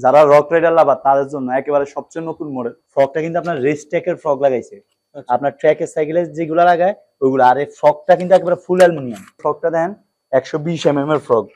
যারা rock rider লাভার তাদের জন্য একেবারে সবচেয়ে নতুন মডেল ফ্রকটা কিন্তু আপনার রেস ট্র্যাকের ফ্রক লাগাইছে। আচ্ছা। আপনার ট্র্যাকের সাইকেলে যেগুলো লাগায় ওইগুলো। আর এই ফ্রকটা কিন্তু একেবারে ফুল অ্যালুমিনিয়াম ফ্রকটা দেন একশো বিশ এম এম এর ফ্রক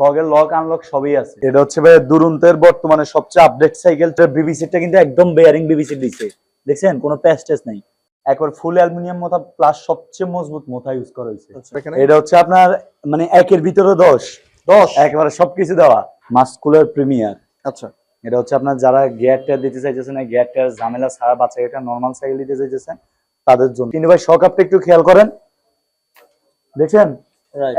ফ্রকের লক আনলক সবই আছে। এটা হচ্ছে ভাই দুরন্তের বর্তমানে সবচেয়ে আপডেট সাইকেল বিবিসিটা কিন্তু একদম বেয়ারিং বিবিসি দিছে। দেখছেন? কোনো প্যাচ টেস নেই। একবার ফুল অ্যালুমিনিয়াম মোথা প্লাস সবচেয়ে মজবুত মোথা ইউজ করা হয়েছে আচ্ছা, এটা হচ্ছে আপনার মানে একের ভিতরে দশ। দশ। একেবারে সবকিছু দেওয়া। মাস্কুলার প্রিমিয়ার আচ্ছা। এটা হচ্ছে আপনার যারা গিয়ার টায়ার দিতে চাইতেছেন না গিয়ার টায়ার ঝামেলা ছাড়া বাচ্চা একটা নর্মাল সাইকেল দিতে চাইতেছেন তাদের জন্য। কিন্তু ভাই শক আপটা একটু খেয়াল করেন। দেখছেন?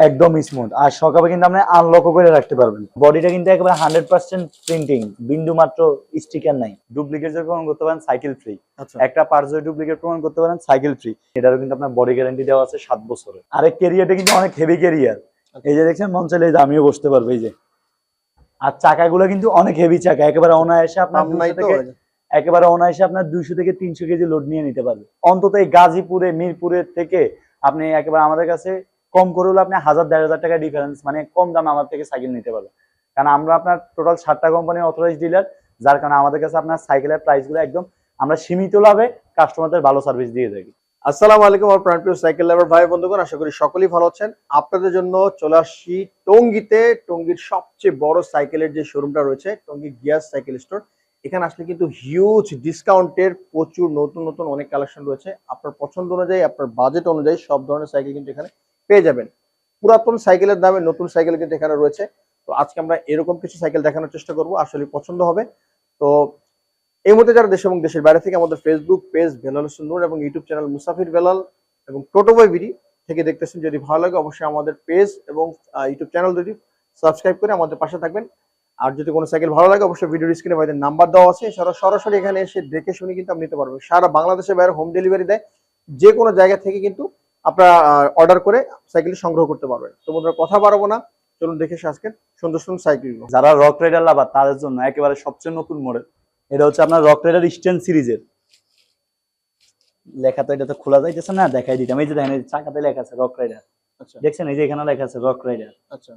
একদম স্মুথ আর সকাপে কিন্তু আপনি আনলক করে রাখতে পারবেন। বডিটা কিন্তু একেবারে হান্ড্রেড পার্সেন্ট প্রিন্টিং বিন্দু মাত্র স্টিকার নাই। ডুপ্লিকেট প্রমাণ করতে পারেন সাইকেল ফ্রি আচ্ছা। একটা পার্টস যদি ডুপ্লিকেট প্রমাণ করতে পারেন সাইকেল ফ্রি এটারও কিন্তু আপনার বডি গ্যারান্টি দেওয়া আছে সাত বছরের। আরেক ক্যারিয়ারটা কিন্তু অনেক হেভি ক্যারিয়ার এই যে দেখছেন মন চাইলে আমিও বসতে পারব এই যে। আর চাকাগুলো কিন্তু অনেক হেভি চাকা একেবারে অনায়াসে আপনার পাম্প নাই 200 একেবারে অনায়াসে আপনার দুইশো থেকে তিনশো কেজি লোড নিয়ে নিতে পারবে। অন্তত এই গাজীপুরে মিরপুরের থেকে আপনি একেবারে আমাদের কাছে কম করে হলে আপনি হাজার দেড় হাজার টাকা ডিফারেন্স মানে কম দামে আমার থেকে সাইকেল নিতে পারবেন। কারণ আমরা আপনার টোটাল সাতটা কোম্পানির অথরাইজ ডিলার যার কারণে আমাদের কাছে আপনার সাইকেলের প্রাইসগুলো একদম আমরা সীমিত লাভে কাস্টমারদের ভালো সার্ভিস দিয়ে থাকি। আসসালামু আলাইকুম আমার প্রাণপ্রিয় সাইকেল লাভার ভাই বন্ধুগণ, আশা করি সকলেই ভালো আছেন। আপনাদের জন্য চলে আসছি টঙ্গিতে, টঙ্গির সবচেয়ে বড় সাইকেলের যে শোরুমটা রয়েছে, টঙ্গি গিয়ার সাইকেল স্টোর। এখানে আসলে কিন্তু হিউজ ডিসকাউন্টের প্রচুর নতুন নতুন অনেক কালেকশন রয়েছে। আপনার পছন্দ অনুযায়ী, আপনার বাজেট অনুযায়ী সব ধরনের সাইকেল কিন্তু এখানে পেয়ে যাবেন। পুরাতন সাইকেলের দামে নতুন সাইকেল কিন্তু এখানে রয়েছে। তো আজকে আমরা এরকম কিছু সাইকেল দেখানোর চেষ্টা করব আসলে পছন্দ হবে। তো এই মুহূর্তে যারা দেশ এবং দেশের বাইরে থেকে আমাদের ফেসবুক পেজ বেলাল হোসেন নূর এবং ইউটিউব চ্যানেল মুসাফির বেলাল এবং টোটো বই বিডি থেকে দেখতেছেন, যদি ভালো লাগে অবশ্যই আমাদের পেজ এবং ইউটিউব চ্যানেল দুটি সাবস্ক্রাইব করে আমাদের পাশে থাকবেন। আর যদি কোনো সাইকেল ভালো লাগে, অবশ্যই ভিডিও স্ক্রিনে ভাইদের নাম্বার দেওয়া আছে। সরাসরি এখানে এসে দেখে শুনে কিন্তু আপনি নিতে পারবেন। সারা বাংলাদেশের বাইরে হোম ডেলিভারি দেয়। যে কোনো জায়গা থেকে কিন্তু আপনারা অর্ডার করে সাইকেল সংগ্রহ করতে পারবেন। তো বন্ধুরা, কথা বাড়াবো না। চলুন দেখে আজকে সুন্দর সুন্দর সাইকেল যারা রক রাইডার লাভার তাদের জন্য একেবারে সবচেয়ে নতুন মডেল এটা হচ্ছে আপনার রক রাইডার স্টেন সিরিজের। লেখা তো এটা তো খোলা যাইতেছে না দেখাই দিতাম। এই যে দেখেন চাকাতে লেখা আছে রক রাইডার আচ্ছা। দেখছেন? এই যে এখানে লেখা আছে রক রাইডার আচ্ছা।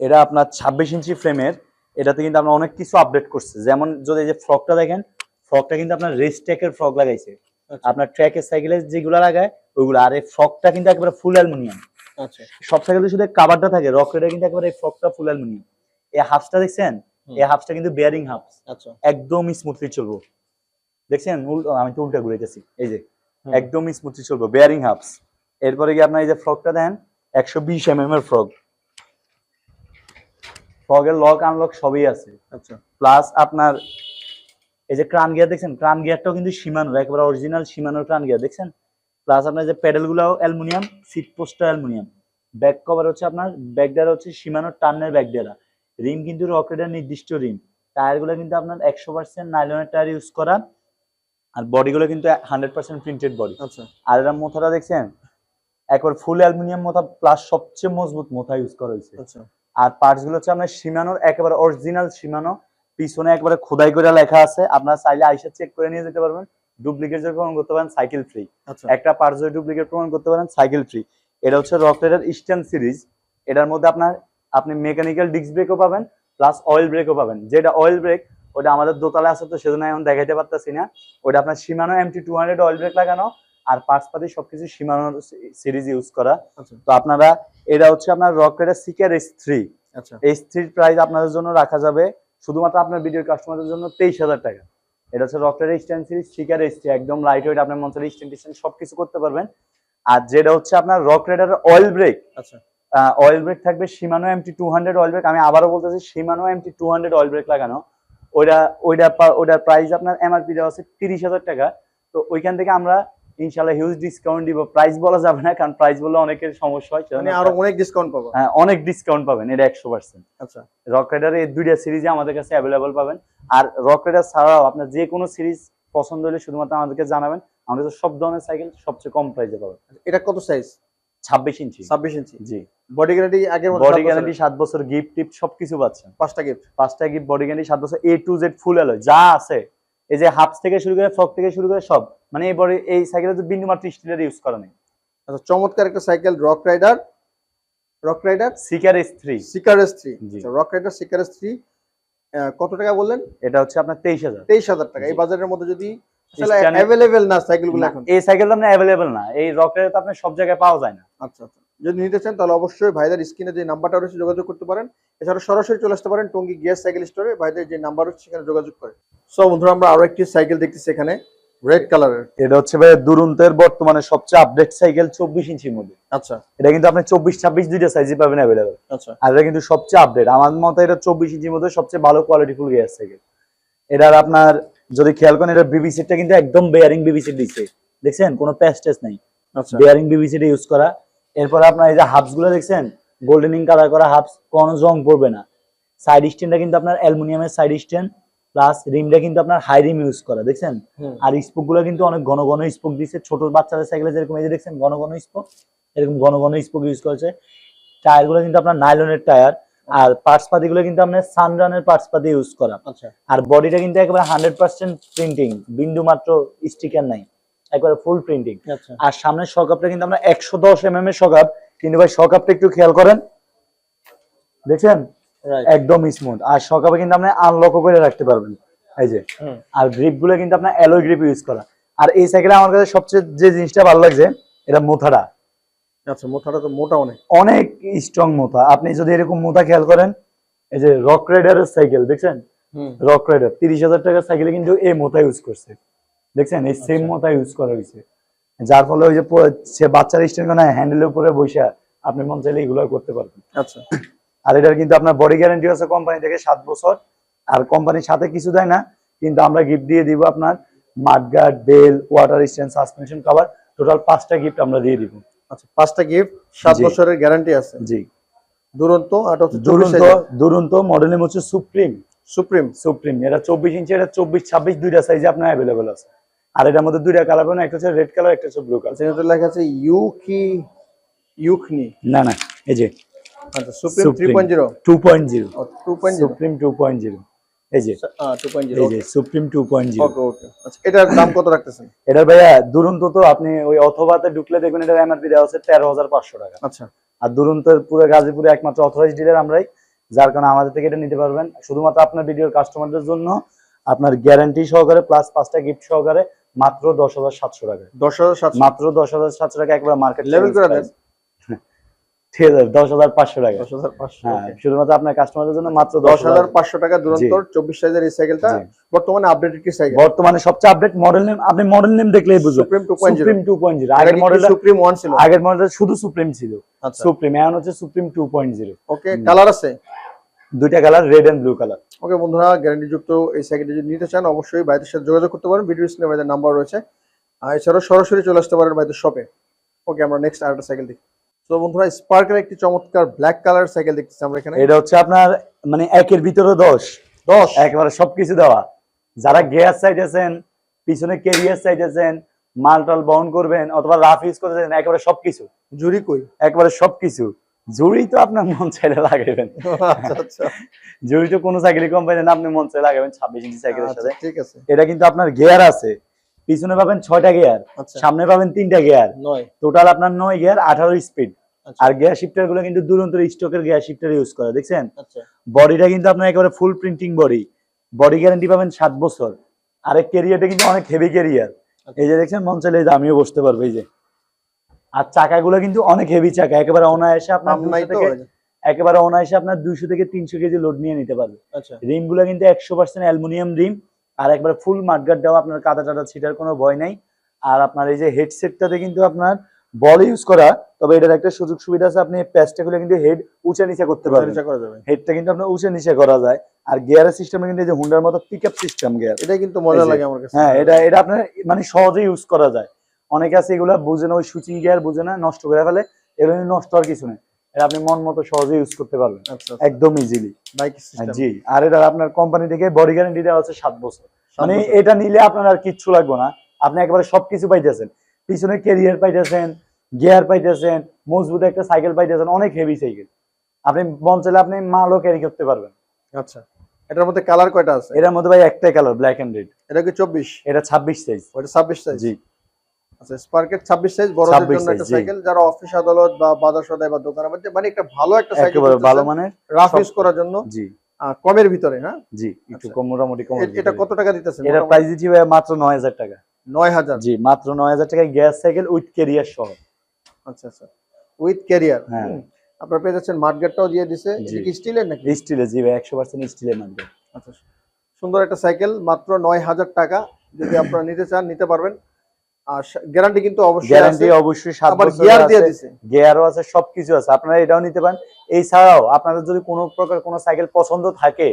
এটা আপনার ছাব্বিশ ইঞ্চি ফ্রেমের এটাতে কিন্তু আমরা অনেক কিছু আপডেট করছে। যেমন যদি এই যে ফ্রকটা দেখেন ফ্রকটা কিন্তু আপনার রেস ট্র্যাকের ফ্রক লাগাইছে। আচ্ছা। আপনার ট্র্যাকের সাইকেলে যেগুলো লাগায় ওইগুলো। আর এই ফ্রকটা কিন্তু একেবারে ফুল অ্যালুমিনিয়াম আচ্ছা। সব সাইকেলে শুধু কাভারটা থাকে রক রাইডার কিন্তু একেবারে এই ফ্রকটা ফুল অ্যালুমিনিয়াম এই হাফসটা দেখছেন। এই হাফসটা কিন্তু বেয়ারিং হাফস আচ্ছা। একদম স্মুথলি চলবো। দেখছেন? আমি তো উল্টা ঘুরাইতেছি। এই যে। একদম স্মুথলি চলবো। বেয়ারিং হাফস এরপরে কি আপনার এই যে ফ্রকটা দেন একশো বিশ এম এম এর ফ্রক ফ্রকের লক আনলক সবই আছে। আচ্ছা। প্লাস আপনার এই যে ক্রান গিয়ার দেখছেন? ক্রান গিয়ারটাও কিন্তু সীমানোর একেবারে অরিজিনাল সীমানোর ক্রান গিয়ার দেখছেন? প্লাস আপনার যে প্যাডেলগুলো অ্যালুমিনিয়াম সিট পোস্টটা অ্যালুমিনিয়াম ব্যাক কভার হচ্ছে আপনার ব্যাক দেয়ার হচ্ছে সীমানোর টার্নের ব্যাক দেয়ারা রিম কিন্তু রকেটের নির্দিষ্ট রিম। টায়ারগুলো কিন্তু আপনার একশো পার্সেন্ট নাইলনের টায়ার ইউজ করা আর বডি গুলো কিন্তু হান্ড্রেড পার্সেন্ট প্রিন্টেড বডি আর এর মোথাটা দেখছেন? একবার ফুল অ্যালুমিনিয়াম মোথা প্লাস সবচেয়ে মজবুত মোথা ইউজ করা হয়েছে। আচ্ছা। আর পার্টসগুলো হচ্ছে আপনার সীমানোর একেবারে অরিজিনাল সীমানো। পিছনে একবারে খোদাই করে লেখা আছে। আপনারা চাইলে আইসা চেক করে নিয়ে যেতে পারবেন। ডুপ্লিকেট যদি প্রমাণ করতে পারেন সাইকেল ফ্রি আচ্ছা। একটা পার্টস যদি ডুপ্লিকেট প্রমাণ করতে পারেন সাইকেল ফ্রি এটা হচ্ছে রকলেটের ইস্টার্ন সিরিজ এটার মধ্যে আপনার আপনি মেকানিক্যাল ডিস্ক ব্রেকও পাবেন প্লাস অয়েল ব্রেকও পাবেন। যেটা অয়েল ব্রেক ওটা আমাদের দোতলা আছে তো সেজন্য এখন দেখাইতে পারতেছি না। ওটা আপনার Shimano MT two hundred oil brake লাগানো আর পার্টস পাতি সবকিছু সীমানোর সিরিজ ইউজ করা। আচ্ছা। তো আপনারা এটা হচ্ছে আপনার রকেটের সিকার এস থ্রি আচ্ছা। এই স্ত্রীর প্রাইস আপনাদের জন্য রাখা যাবে শুধুমাত্র আপনার ভিডিওর কাস্টমারদের জন্য তেইশ হাজার টাকা। এটা হচ্ছে রকেটের স্ট্যান্ড সিরিজ শিকার এসটি একদম লাইট ওয়েট আপনার স্ট্যান্ড সবকিছু করতে পারবেন। আর যেটা হচ্ছে আপনার রক রেডার অয়েল ব্রেক আচ্ছা। অয়েল ব্রেক থাকবে Shimano MT two hundred oil brake আমি আবারও বলতেছি Shimano MT two hundred oil brake লাগানো। ওইটা ওইটা ওইটার প্রাইস আপনার এমআরপি দেওয়া আছে তিরিশ হাজার টাকা। তো ওইখান থেকে আমরা ইনশাল্লাহ হিউজ ডিসকাউন্ট দিব। প্রাইস বলা যাবে না কারণ প্রাইস বললে অনেকের সমস্যা হয় মানে আরও অনেক ডিসকাউন্ট পাবো। হ্যাঁ, অনেক ডিসকাউন্ট পাবেন এটা একশো পার্সেন্ট আচ্ছা। রক রাইডার এই দুইটা সিরিজে আমাদের কাছে অ্যাভেলেবল পাবেন। আর রক রাইডার ছাড়াও আপনার যে কোনো সিরিজ পছন্দ হলে শুধুমাত্র আমাদেরকে জানাবেন। আমাদের সব ধরনের সাইকেল সবচেয়ে কম প্রাইসে পাবেন। এটা কত সাইজ ছাব্বিশ ইঞ্চি। ছাব্বিশ ইঞ্চি। জি। বডি গ্যারান্টি আগের মতো বডি গ্যারান্টি? সাত বছর গিফট টিপ সবকিছু পাচ্ছেন। পাঁচটা গিফট পাঁচটা গিফট বডি গ্যারান্টি সাত বছর A to Z full alloy যা আছে। এই যে হাফস থেকে শুরু করে ফ্রক থেকে শুরু করে সব। মানে এই বডি এই সাইকেলে তো বিন্দু মাত্র স্টিলের ইউজ করা নেই। আচ্ছা চমৎকার একটা cycle Rock Rider Rock Rider Seeker S three Seeker S three জি। Rock Rider Seeker S three কত টাকা বললেন? এটা হচ্ছে আপনার তেইশ হাজার। তেইশ হাজার টাকা। এই বাজারের মধ্যে যদি অ্যাভেলেবেল না সাইকেলগুলো এখন? এই সাইকেলটা আপনার অ্যাভেলেবেল না। এই রকের তো আপনার সব জায়গায় পাওয়া যায় না। আচ্ছা আচ্ছা। যদি নিতে চান তাহলে অবশ্যই ভাইদের স্ক্রিনে যে নাম্বারটা রয়েছে যোগাযোগ করতে পারেন। এছাড়া সরাসরি চলে আসতে পারেন টঙ্গী গিয়ার সাইকেল স্টোরে ভাইদের যে নাম্বার রয়েছে সেখানে যোগাযোগ করে। সো বন্ধুরা আমরা আরও একটি সাইকেল দেখতেছি এখানে। রেড কালারের এটা হচ্ছে ভাই দুরন্তের বর্তমানে সবচেয়ে আপডেট সাইকেল চব্বিশ ইঞ্চির মধ্যে। আচ্ছা। এটা কিন্তু আপনি চব্বিশ ছাব্বিশ দুইটা সাইজে পাবেন আচ্ছা। আর এটা কিন্তু সবচেয়ে আপডেট আমার মতে এটা চব্বিশ ইঞ্চির মধ্যে সবচেয়ে ভালো কোয়ালিটি ফুল গিয়ার সাইকেল এটার আপনার যদি খেয়াল করেন এটা বিবিসিটা কিন্তু একদম বেয়ারিং বিবিসি দিচ্ছে দেখছেন? কোনো প্যাচ টেস নাই। আচ্ছা। বেয়ারিং বিবিসিটা ইউজ করা। এরপর আপনার এই যে হাবসগুলো দেখছেন? গোল্ডেনিং কালার করা হাবস কোনো জং পড়বে না। সাইড স্ট্যান্ডটা কিন্তু আপনার অ্যালুমিনিয়ামের সাইড স্ট্যান্ড প্লাস রিমটা কিন্তু আপনার হাই রিম ইউজ করা। দেখছেন? আর স্পোকগুলো কিন্তু অনেক ঘন ঘন স্পোক দিচ্ছে ছোট বাচ্চাদের সাইকেলে যেরকম এই যে দেখছেন ঘন ঘন স্পোক এরকম ঘন ঘন স্পোক ইউজ করেছে। টায়ারগুলো কিন্তু আপনার নাইলনের টায়ার আর পার্টস পাতি গুলো কিন্তু আপনার সানরানের পার্টস পাতি ইউজ করা। আচ্ছা। আর বডিটা কিন্তু একেবারে হান্ড্রেড পার্সেন্ট প্রিন্টিং বিন্দু মাত্র স্টিকার নাই একবারে ফুল প্রিন্টিং আচ্ছা। আর সামনের শকআপটা কিন্তু আমরা একশো দশ এম এম এর শকআপ কিন্তু ভাই শকআপটা একটু খেয়াল করেন। দেখছেন? একদম স্মুথ আর শকআপে কিন্তু আপনি আনলক করে রাখতে পারবেন। এই যে। আর গ্রিপগুলো কিন্তু আপনার অ্যালোয় গ্রিপ ইউজ করা। আর এই সাইকেলে আমার কাছে সবচেয়ে যে জিনিসটা ভালো লাগছে এটা মোথাটা। আচ্ছা মোটাটা তো মোটা অনেক। অনেক স্ট্রং মোথা। আপনি যদি এরকম মোথা খেয়াল করেন এই যে রক রাইডারের সাইকেল দেখছেন? রক রাইডার তিরিশ হাজার টাকার সাইকেলে কিন্তু এই মোথা ইউজ করছে। দেখছেন? এই সেম আচ্ছা। মোথা ইউজ করা হয়েছে। যার ফলে ওই যে সে বাচ্চার স্ট্যান্ড না হ্যান্ডেলের উপরে বসে আপনি মন চাইলে এগুলো করতে পারবেন। আচ্ছা। আর এটার কিন্তু আপনার বডি গ্যারান্টি আছে কোম্পানি থেকে সাত বছর। আর কোম্পানির সাথে কিছু দেয় না কিন্তু আমরা গিফট দিয়ে দিব আপনার mudguard bell water stand suspension cover total পাঁচটা গিফট আমরা দিয়ে দিব। আচ্ছা পাঁচটা গিফট সাত বছরের গ্যারান্টি আছে। জি। দুরন্ত আর হচ্ছে দুরন্ত দুরন্ত মডেল নেম হচ্ছে সুপ্রিম সুপ্রিম সুপ্রিম এটা চব্বিশ ইঞ্চি এটা চব্বিশ ছাব্বিশ দুইটা সাইজে আপনার অ্যাভেলেবল আছে। আর এটার মধ্যে দুইটা কালার পাবেন একটা হচ্ছে রেড কালার একটা হচ্ছে ব্লু কালার সেখানে লেখা আছে ইউকি ইউকনি না না এই যে আচ্ছা Supreme three Supreme। Point zero two point zero two point zero Supreme two point zero এই যে টু পয়েন্ট জিরো এই যে Supreme two point zero okay okay আচ্ছা এটার দাম কত রাখতেছেন? এটার ভাইয়া দুরন্ত তো আপনি ওই অথবাতে ঢুকলে দেখবেন এটার এমআরপি দেওয়া হচ্ছে তেরো হাজার পাঁচশো টাকা। আচ্ছা। আর দুরন্তের পুরো গাজীপুরে একমাত্র অথরাইজ ডিলার আমরাই যার কারণে আমাদের থেকে এটা নিতে পারবেন। শুধুমাত্র আপনার ভিডিওর কাস্টমারদের জন্য আপনার গ্যারান্টি সহকারে প্লাস পাঁচটা গিফট সহকারে মাত্র দশ হাজার সাতশো টাকা। দশ হাজার মাত্র দশ হাজার সাতশো টাকা একবার মার্কেট লেভেল করে দেন। শুধুমাত্র আপনার কাস্টমারদের জন্য মাত্র দশ হাজার পাঁচশো টাকা দুরন্তর চব্বিশ সাইজের এই সাইকেলটা। বর্তমানে আপডেটেড কি সাইকেল বর্তমানে সবচেয়ে আপডেট মডেল নেম আপনি মডেল নেম দেখলেই বুঝবেন। Supreme two point zero Supreme two point zero আগের মডেলটা সুপ্রিম ওয়ান ছিল। আগের মডেলটা শুধু সুপ্রিম ছিল। আচ্ছা। সুপ্রিম এখন হচ্ছে Supreme two point zero okay colour আছে? দুইটা colour red and blue colour okay বন্ধুরা গ্যারান্টি যুক্ত এই সাইকেলটি যদি নিতে চান অবশ্যই ভাইদের সাথে যোগাযোগ করতে পারেন। ভিডিও স্ক্রিনে ভাইদের নাম্বার রয়েছে। আর এছাড়াও সরাসরি চলে আসতে পারেন ভাইদের শপে ওকে আমরা নেক্সট আরেকটা সাইকেল দেখি। তো বন্ধুরা স্পার্কের একটি চমৎকার ব্ল্যাক কালার সাইকেল দেখতেছি আমরা এখানে। এটা হচ্ছে আপনার মানে একের ভিতরে দশ। দশ। একেবারে সবকিছু দেওয়া। যারা গিয়ার সাইড আছেন পিছনে কেরিয়ার সাইড আছেন মাল টাল বহন করবেন অথবা রাফ ইউজ করতেছেন একেবারে সবকিছু। জুরি কই? একবারে সবকিছু। জুড়ি তো আপনার মন চাইলে লাগাবেন আচ্ছা আচ্ছা। জুড়ি তো কোনো সাইকেল কোম্পানি না আপনি মন চাইলে লাগাবেন ছাব্বিশ ইঞ্চি সাইকেলের আচ্ছা, সাথে। ঠিক আছে। এটা কিন্তু আপনার গিয়ার আছে। পিছনে পাবেন ছয়টা গিয়ার আচ্ছা। সামনে পাবেন তিনটা গিয়ার টোটাল আপনার নয় গিয়ার আঠারো স্পিড আচ্ছা। আর গিয়ার শিফটারগুলো কিন্তু দুরন্ত স্টকের গিয়ার শিফটার ইউজ করা দেখছেন? আচ্ছা। বডিটা কিন্তু আপনার একেবারে full printing body body guarantee পাবেন সাত বছর। আর ক্যারিয়ারটা কিন্তু অনেক হেভি ক্যারিয়ার এই যে দেখছেন মন চাইলে আমিও বসতে পারব এই যে। আর চাকাগুলো কিন্তু অনেক হেভি চাকা একেবারে অনায়াসে আপনার নাম নাই 200 একেবারে অনায়াসে আপনার দুইশো থেকে তিনশো কেজি লোড নিয়ে নিতে পারবে। আচ্ছা। রিমগুলো কিন্তু একশো পার্সেন্ট অ্যালুমিনিয়াম রিম। আর একবার ফুল মাঠগার্ড দেওয়া আপনার কাদা টাদা ছিটার কোনো ভয় নাই। আর আপনার এই যে হেডসেটটাতে কিন্তু আপনার বল ইউজ করা তবে এটার একটা সুযোগ সুবিধা আছে আপনি প্যাচটা খুলে কিন্তু হেড উঁচা নিচে করতে পারবেন। চেষ্টা করা যাবে। হেডটা কিন্তু আপনার উঁচে নিচে করা যায়। আর গিয়ারের সিস্টেমে কিন্তু এই যে হুন্ডার মতো পিক আপ সিস্টেম গিয়ার এটা কিন্তু মজা লাগে আমার কাছে। হ্যাঁ এটা এটা আপনার মানে সহজেই ইউজ করা যায়। অনেকে আছে এগুলো বুঝে না ওই সুইচিং গিয়ার বুঝে না নষ্ট করে ফেলে। এগুলো নষ্ট আর কিছু নেই। এটা আপনি মন মতো সহজে ইউজ করতে পারবেন। আচ্ছা একদম ইজিলি বাইক জি। আর এটা আপনার কোম্পানি থেকে বডি গ্যারান্টি দেওয়া হচ্ছে সাত বছর। মানে এটা নিলে আপনার আর কিচ্ছু লাগবে না। আপনি একেবারে সবকিছু পাইতেছেন। পিছনে ক্যারিয়ার পাইতেছেন গিয়ার পাইতেছেন মজবুত একটা সাইকেল পাইতেছেন অনেক হেভি সাইকেল আপনি মন চাইলে আপনি মালও ক্যারি করতে পারবেন। আচ্ছা। এটার মধ্যে কালার কয়টা আছে? এটার মধ্যে ভাই একটাই কালার ব্ল্যাক এন্ড রেড এটা কি চব্বিশ? এটা ছাব্বিশ সাইজ ওটা ছাব্বিশ সাইজ জি। আচ্ছা স্পার্কের ছাব্বিশ সাইজ বড়দের জন্য একটা সাইকেল যারা অফিস আদালত বা বাজার বা দোকানের মধ্যে মানে একটা ভালো একটা সাইকেল একেবারে ভালো রাফ ইউজ করার জন্য। জি। কমের ভিতরে হ্যাঁ? জি একটু আচ্ছা। কম মোটামুটি কম এটা কত টাকা দিতেছেন এটা প্রাইস দিচ্ছি ভাই মাত্র নয় হাজার টাকা। নয় হাজার? জি মাত্র নয় হাজার টাকায় গ্যাস সাইকেল উইথ কেরিয়ার সহ। আচ্ছা আচ্ছা। উইথ ক্যারিয়ার হ্যাঁ। আপনার পেয়ে যাচ্ছেন মাঠগাটটাও দিয়ে দিছে। এটা কি স্টিলের নাকি? স্টিলের জি ভাই একশো পার্সেন্ট স্টিলের মানবে আচ্ছা সুন্দর একটা সাইকেল মাত্র নয় হাজার টাকা। যদি আপনারা নিতে চান নিতে পারবেন। আর গ্যারান্টি কিন্তু অবশ্যই গ্যারান্টি অবশ্যই গিয়ার দিয়ে দিছে। গিয়ারও আছে সবকিছু আছে। আপনারা এটাও নিতে পারেন। আপনাদের যদি কোনো প্রকার কোনো সাইকেল পছন্দ থাকে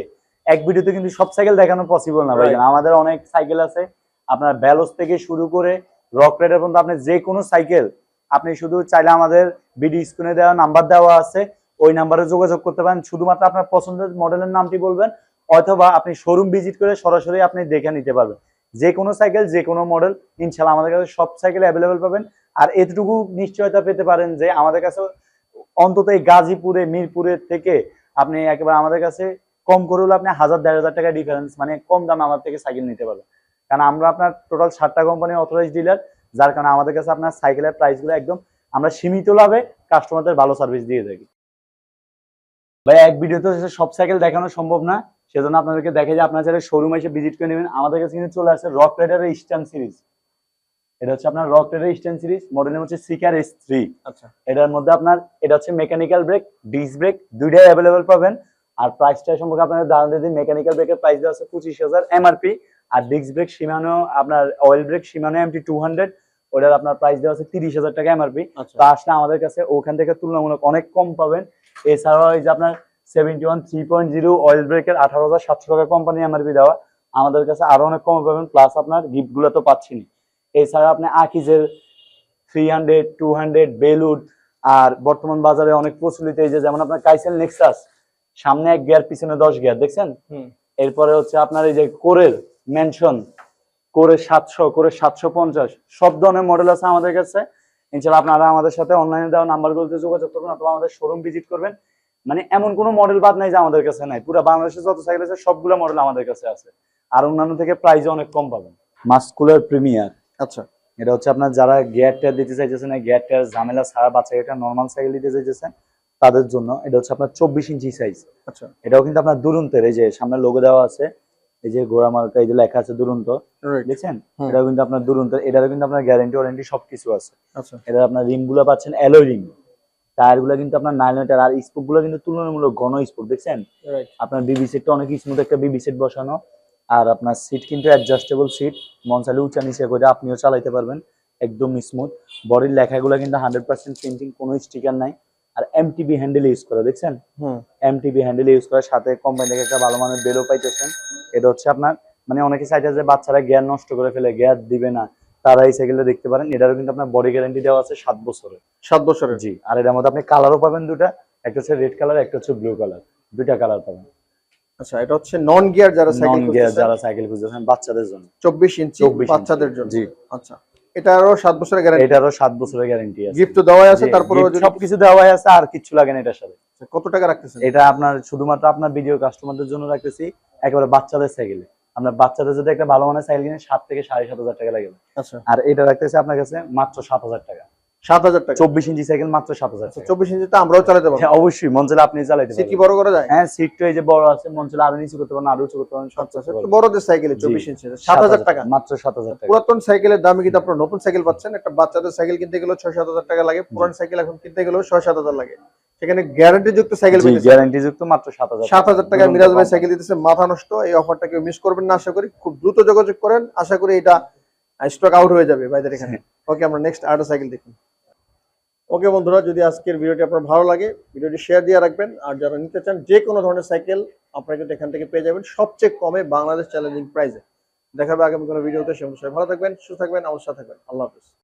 এক ভিডিওতে কিন্তু সব সাইকেল দেখানো পসিবল না ভাই আমাদের অনেক সাইকেল আছে। আপনার ব্যালোস থেকে শুরু করে রক রাইডার পর্যন্ত আপনি যে কোনো সাইকেল আপনি শুধু চাইলে আমাদের ভিডিও স্ক্রিনে দেওয়া নাম্বার দেওয়া আছে। ওই নাম্বারে যোগাযোগ করতে পারেন। শুধুমাত্র আপনার পছন্দের মডেলের নামটি বলবেন অথবা আপনি শোরুম ভিজিট করে সরাসরি আপনি দেখে নিতে পারবেন। যে কোনো সাইকেল যে কোনো মডেল ইনশাল্লাহ আমাদের কাছে সব সাইকেল অ্যাভেলেবেল পাবেন। আর এতটুকু নিশ্চয়তা পেতে পারেন যে আমাদের কাছে অন্তত এই গাজীপুরে মিরপুরের থেকে আপনি একেবারে আমাদের কাছে কম করে হলে আপনি হাজার, দেড় হাজার টাকা ডিফারেন্স মানে কম দামে আমার থেকে সাইকেল নিতে পারবেন। কারণ আমরা আপনার টোটাল সাতটা কোম্পানির অথরাইজ ডিলার যার কারণে আমাদের কাছে আপনার সাইকেলের প্রাইসগুলো একদম আমরা সীমিত লাভে কাস্টমারদের ভালো সার্ভিস দিয়ে থাকি। ভাই, এক ভিডিওতে সব সাইকেল দেখানো সম্ভব না। সেজন্য আপনাদেরকে দেখে যে আপনারা যারা শোরুম এসে ভিজিট করে নেবেন। আমাদের কাছে কিন্তু চলে আসে রক রাইডারের ইস্টার্ন সিরিজ এটা হচ্ছে আপনার Rock Rider eastern series model name হচ্ছে সিকার এস থ্রি আচ্ছা। এটার মধ্যে আপনার এটা হচ্ছে মেকানিক্যাল ব্রেক ডিস ব্রেক দুইটাই অ্যাভেলেবেল পাবেন। আর প্রাইসটা সম্পর্কে আপনাদের ধারণা দিয়ে মেকানিক্যাল ব্রেকের প্রাইস দেওয়া আছে পঁচিশ হাজার এমআরপি আর ডিস্ক ব্রেক সীমানো আপনার oil brake Shimano MT two hundred ওটার আপনার প্রাইস দেওয়া আছে তিরিশ হাজার টাকা এমআরপি আচ্ছা। তো আসলে আমাদের কাছে ওখান থেকে তুলনামূলক অনেক কম পাবেন। এছাড়াও এই যে আপনার seventy one three point zero oil ব্রেকের আঠারো হাজার সাতশো টাকা কোম্পানি এমআরপি দেওয়া। আমাদের কাছে আরও অনেক কম পাবেন প্লাস আপনার গিফটগুলো তো পাচ্ছেনি এছাড়া আপনি আকিজের থ্রি হান্ড্রেড টু হান্ড্রেড বেলুড আর বর্তমান বাজারে অনেক প্রচলিত এই যে যেমন আপনার কাইসেল নেক্সাস সামনে এক গিয়ার পিছনে দশ গিয়ার দেখছেন? এরপরে হচ্ছে আপনার এই যে কোরের মেনশন করে সাতশো করে সাতশো পঞ্চাশ সব ধরনের মডেল আছে আমাদের কাছে। ইনশাল্লাহ আপনারা আমাদের সাথে অনলাইনে দেওয়া নাম্বারগুলোতে যোগাযোগ করবেন অথবা আমাদের শোরুম ভিজিট করবেন। মানে এমন কোনো মডেল বাদ নাই যে আমাদের কাছে নাই। পুরো বাংলাদেশে যত সাইকেল আছে সবগুলো মডেল আমাদের কাছে আছে। আর অন্যান্য থেকে প্রাইস অনেক কম পাবেন। মাস্কুলার প্রিমিয়ার আচ্ছা। এটা হচ্ছে আপনার যারা গিয়ার টেয়ার দিতে চাইতেছেন গিয়ার টেয়ার ঝামেলা ছাড়া বাচ্চাকে একটা নর্মাল সাইকেল দিতে চাইতেছেন তাদের জন্য এটা হচ্ছে আপনার চব্বিশ ইঞ্চি সাইজ আচ্ছা। এটাও কিন্তু আপনার দুরন্তের এই যে সামনে লোগো দেওয়া আছে এই যে ঘোড়া মার্কা এই যে লেখা আছে দুরন্ত। দেখছেন? এটাও কিন্তু আপনার দুরন্তের এটারও কিন্তু আপনার গ্যারেন্টি ওয়ারেন্টি সবকিছু আছে। আচ্ছা। এটা আপনার রিমগুলো পাচ্ছেন অ্যালোয় রিম। টায়ারগুলো কিন্তু আপনার নাইলন টায়ার আর স্পোকগুলো কিন্তু তুলনামূলক ঘন স্পোক দেখছেন? আপনার বিবি সেটটা অনেক স্মুথ একটা বিবি সেট বসানো। আর আপনার সিট কিন্তু অ্যাডজাস্টেবল সিট মন চাইলে উঁচা নিচে করে আপনিও চালাইতে পারবেন একদম স্মুথ বডির লেখাগুলো কিন্তু হান্ড্রেড পার্সেন্ট প্রিন্টিং কোনো স্টিকার নাই। আর এমটিবি হ্যান্ডেল ইউজ করা দেখছেন? হুম। এমটিবি হ্যান্ডেল ইউজ করার সাথে কোম্পানি থেকে একটা ভালো মানের বেলও পাইতেছেন। এটা হচ্ছে আপনার মানে অনেকে চাইতে যে বাচ্চারা জ্ঞান নষ্ট করে ফেলে জ্ঞান দিবে না। তারা এই সাইকেলটা দেখতে পারেন। এটারও কিন্তু আপনার বডি গ্যারান্টি দেওয়া আছে সাত বছরের সাত বছরের জি আর এটার মধ্যে আপনি কালারও পাবেন দুটা একটা হচ্ছে রেড কালার একটা হচ্ছে ব্লু কালার দুইটা কালার পাবেন। আচ্ছা এটা হচ্ছে নন গিয়ার যারা সাইকেল গিয়ার যারা সাইকেল খুঁজতেছেন বাচ্চাদের জন্য। চব্বিশ ইঞ্চি 24 ইঞ্চি। বাচ্চাদের জন্য? জি। আচ্ছা এটারও সাত বছরের গ্যারান্টি এটারও সাত বছরের গ্যারান্টি আছে। গিফট তো দেওয়াই আছে তারপরে সবকিছু দেওয়াই আছে আর লাগে না এটার সাথে। কত টাকা রাখতেছেন? এটা আপনার শুধুমাত্র আপনার ভিডিও কাস্টমারদের জন্য রাখতেছি একেবারে বাচ্চাদের সাইকেলে আপনার বাচ্চাদের যদি একটা ভালো মানের সাইকেল কিনে সাত থেকে সাড়ে সাত হাজার টাকা লাগে। আচ্ছা। আর এটা রাখতেছি আপনার কাছে মাত্র সাত হাজার টাকা। সাত হাজার টাকা। চব্বিশ ইঞ্চি সাইকেল মাত্র সাত হাজার আচ্ছা টাকা। চব্বিশ আমরাও চালাতে পারব। হ্যাঁ অবশ্যই আপনি চালাইতে সিট কি বড় করা যায়? হ্যাঁ সিট তো এই যে বড় আছে আরও নিচু করতে পারেন আরও উঁচু করতে পারেন আচ্ছা। বড়দের সাইকেলে চব্বিশ ইঞ্চি। সাত হাজার টাকা। মাত্র সাত হাজার টাকা। পুরাতন সাইকেলের দামে কিন্তু আপনার নতুন সাইকেল পাচ্ছেন একটা বাচ্চাদের সাইকেল কিনতে গেলেও ছয় সাত হাজার টাকা লাগে পুরান সাইকেল এখন কিনতে গেলেও ছয় সাত হাজার লাগে। সেখানে গ্যারান্টি যুক্ত সাইকেল গ্যারান্টি যুক্ত মাত্র সাত হাজার সাত হাজার টাকা। মিরাজ ভাই সাইকেল দিতেছে মাথা নষ্ট এই অফারটা কেউ মিস করবেন না আশা করি। খুব দ্রুত যোগাযোগ করেন আশা করি এটা স্টক আউট হয়ে যাবে ভাইদের এখানে। ওকে আমরা নেক্সট আরেকটা সাইকেল দেখুন ওকে বন্ধুরা যদি আজকের ভিডিওটি আপনার ভালো লাগে ভিডিওটি শেয়ার দিয়ে রাখবেন। আর যারা নিতে চান যে কোনো ধরনের সাইকেল আপনারা কিন্তু এখান থেকে পেয়ে যাবেন সবচেয়ে কমে বাংলাদেশ চ্যালেঞ্জিং প্রাইসে দেখাবে আগামী কোনো ভিডিওতে। সে ভালো থাকবেন সুস্থ থাকবেন আমার সাথে থাকবেন। আল্লাহ হাফিজ।